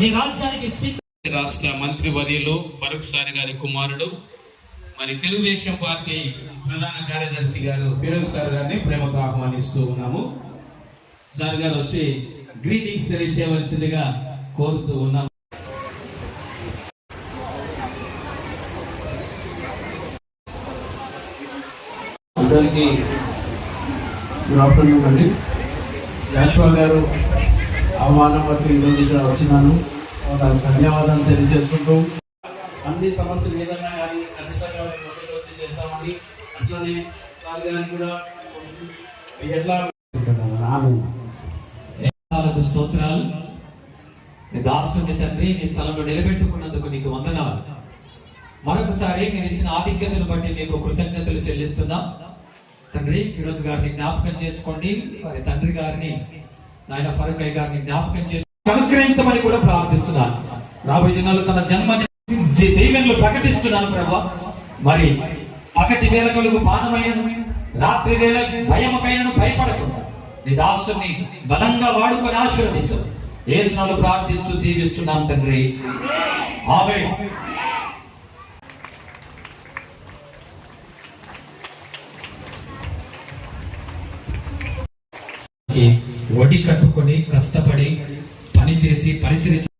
నీ రాజ్యానికి సిద్ధ రాష్ట్ర మంత్రి వర్యులు ఫరూక్ సార్ గారి కుమారుడు మరి తెలుగుదేశం పార్టీ ప్రధాన కార్యదర్శి గారు ఫిరోజ్ సార్ గారిని ప్రేమకు ఆహ్వానిస్తూ ఉన్నాము. సార్ గారు వచ్చి గ్రీటింగ్స్ తెలియచేయవలసిందిగా కోరుతూ ఉన్నాము. అందరికీ గుడ్ ఆఫ్టర్నూన్ అండి. యాశ్వా గారు ఆహ్వానం వరకు ఈరోజు ఇక్కడ వచ్చినాను. వాళ్ళకి ధన్యవాదాలు తెలియజేసుకుంటూ అన్ని సమస్యలు ఏదైనా కానీ ఖచ్చితంగా చేస్తామని అట్లనే సార్ గారిని కూడా ఎట్లా స్తోత్రాలు. నీ దాసుని తండ్రి నీ స్థలంలో నిలబెట్టుకున్నందుకు నీకు వందనాలు. మరొకసారి మీరు ఇచ్చిన ఆధిక్యతను బట్టి మీకు కృతజ్ఞతలు చెల్లిస్తున్నాం. తండ్రి ఫిరోజ్ గారిని జ్ఞాపకం చేసుకోండి. వారి తండ్రి గారిని నాయన ఫరూక్ గారిని జ్ఞాపకం చేసి అనుగ్రహించమని కూడా ప్రార్థిస్తున్నాను. రాబోయే దినాల్లో తన జన్మ దైవంలో ప్రకటిస్తున్నాను ప్రభా. మరి పగటి వేల కలుగు పానమైనను రాత్రి వేళ భయమకైనను భయపడకుండా నీ దాసుని బలంగా వాడుకొని ఆశీర్వదించు. ఏసునాలు ప్రార్థిస్తూ దీవిస్తున్నాను తండ్రి. ఆమె ఒడి కట్టుకొని కష్టపడి పని చేసి పరిచయం